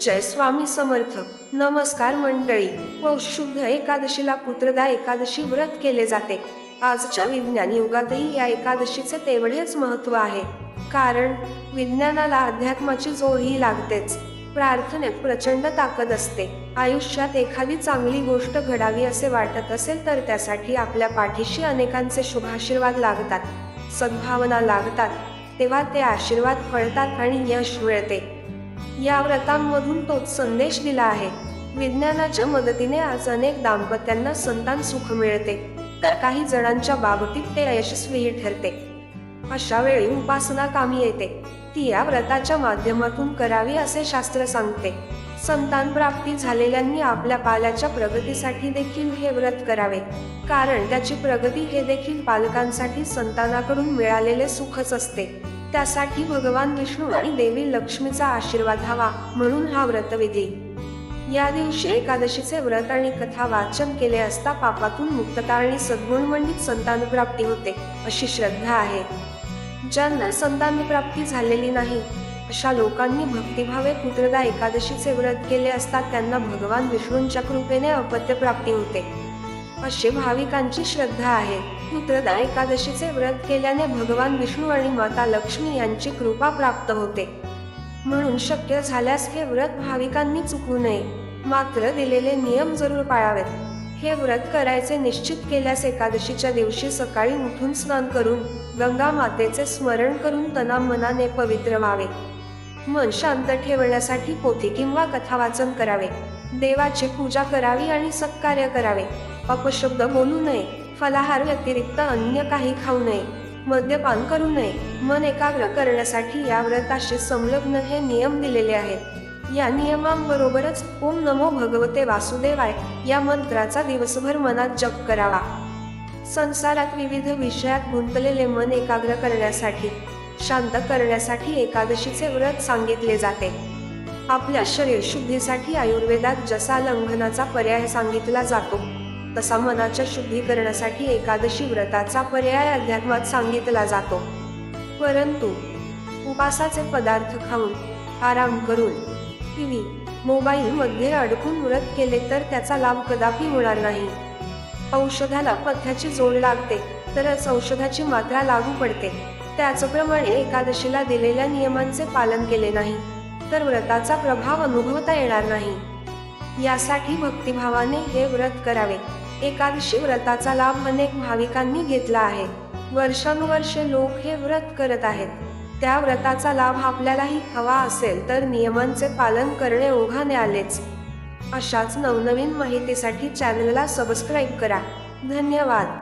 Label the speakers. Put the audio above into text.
Speaker 1: जय स्वामी समर्थ. नमस्कार मंडळी. पौष शुद्ध एकादशीला पुत्रदा एकादशी व्रत केले जाते. आजच्या विज्ञान युगातही या एकादशीचे तेवढेच महत्त्व आहे. कारण विज्ञानाला अध्यात्माची जोडही लागतेच. प्रार्थनेत प्रचंड ताकद असते. आयुष्यात एखादी चांगली गोष्ट घडावी असे वाटत असेल तर त्यासाठी आपल्या पाठीशी अनेकांचे शुभाशीर्वाद लागतात. सद्भावना लागतात. तेव्हा ते आशीर्वाद फळतात आणि यश मिळते. या व्रतांमधून तोच संदेश दिला आहे. विज्ञानाच्या मदतीने आज अनेक दाम्पत्यांना संतान सुख मिळते. तर काही जणांच्या बाबतीत ते यशस्वीही ठरते. अशा वेळी उपासना कामी येते. ती या व्रताच्या माध्यमातून करावी असे शास्त्र सांगते. संतान प्राप्ती झालेल्यांनी आपल्या पाल्याच्या प्रगतीसाठी देखील हे व्रत करावे. कारण त्याची प्रगती हे देखील पालकांसाठी संतानाकडून मिळालेले सुखच असते. त्यासाठी भगवान विष्णू आणि देवी लक्ष्मीचा आशीर्वाद हवा म्हणून हा व्रतविधी. या दिवशी एकादशीचे व्रत आणि कथा वाचन केले असता पापातून मुक्तता आणि सद्गुणमंडित संतान प्राप्ती होते अशी श्रद्धा आहे. ज्यांना संतान प्राप्ती झालेली नाही अशा लोकांनी भक्तिभावे पुत्रदा एकादशीचे व्रत केले असता त्यांना भगवान विष्णूंच्या कृपेने अपत्य प्राप्ती होते. अशी भाविकांची श्रद्धा आहे. पुत्रदा एकादशीचे व्रत केल्याने भगवान विष्णू आणि माता लक्ष्मी यांची कृपा प्राप्त होते. म्हणून शक्य झाल्यास हे व्रत भाविकांनी चुकू नये. मात्र दिलेले नियम जरूर पाळावेत. हे व्रत करायचे निश्चित केल्यास एकादशीच्या दिवशी सकाळी उठून स्नान करून गंगा मातेचे स्मरण करून तना मनाने पवित्र व्हावे. मन शांत ठेवण्यासाठी पोथी किंवा कथा वाचन करावे. देवाची पूजा करावी आणि सत्कार्य करावे. अपशब्द बोलू नये. फलाहार व्यतिरिक्त अन्य काही खाऊ नये. मद्यपान करू नये. मन एकाग्र करण्यासाठी या व्रताशी संलग्न हे नियम दिलेले आहेत. या नियमांबरोबरच ओम नमो भगवते वासुदेवाय या मंत्राचा दिवसभर मनात जप करावा. संसारात विविध विषयात गुंतलेले मन एकाग्र करण्यासाठी शांत करण्यासाठी एकादशीचे व्रत सांगितले जाते. आपल्या शरीर शुद्धीसाठी आयुर्वेदात जसा लंघनाचा पर्याय सांगितला जातो तसा मनाच्या शुद्धीकरणासाठी एकादशी व्रताचा पर्याय अध्यात्मात सांगितला जातो. परंतु उपासाचे पदार्थ खाऊन आराम करून टीव्ही व्ही मोबाईलमध्ये अडकून व्रत केले तर त्याचा लाभ कदापि होणार नाही. औषधाला पथ्याची जोड लागते तरच औषधाची मात्रा लागू पडते. त्याचप्रमाणे एकादशीला दिलेल्या नियमांचे पालन केले नाही तर व्रताचा प्रभाव अनुभवता येणार नाही. यासाठी भक्तिभावाने हे व्रत करावे. एकादशी व्रताचा लाभ अनेक भाविकांनी घेतला आहे. वर्षानुवर्षे लोक हे व्रत करत आहेत. त्या व्रताचा लाभ आपल्यालाही हवा असेल तर नियमांचे पालन करणे ओघाने आलेच. अशाच नवनवीन माहितीसाठी चॅनलला सबस्क्राईब करा. धन्यवाद.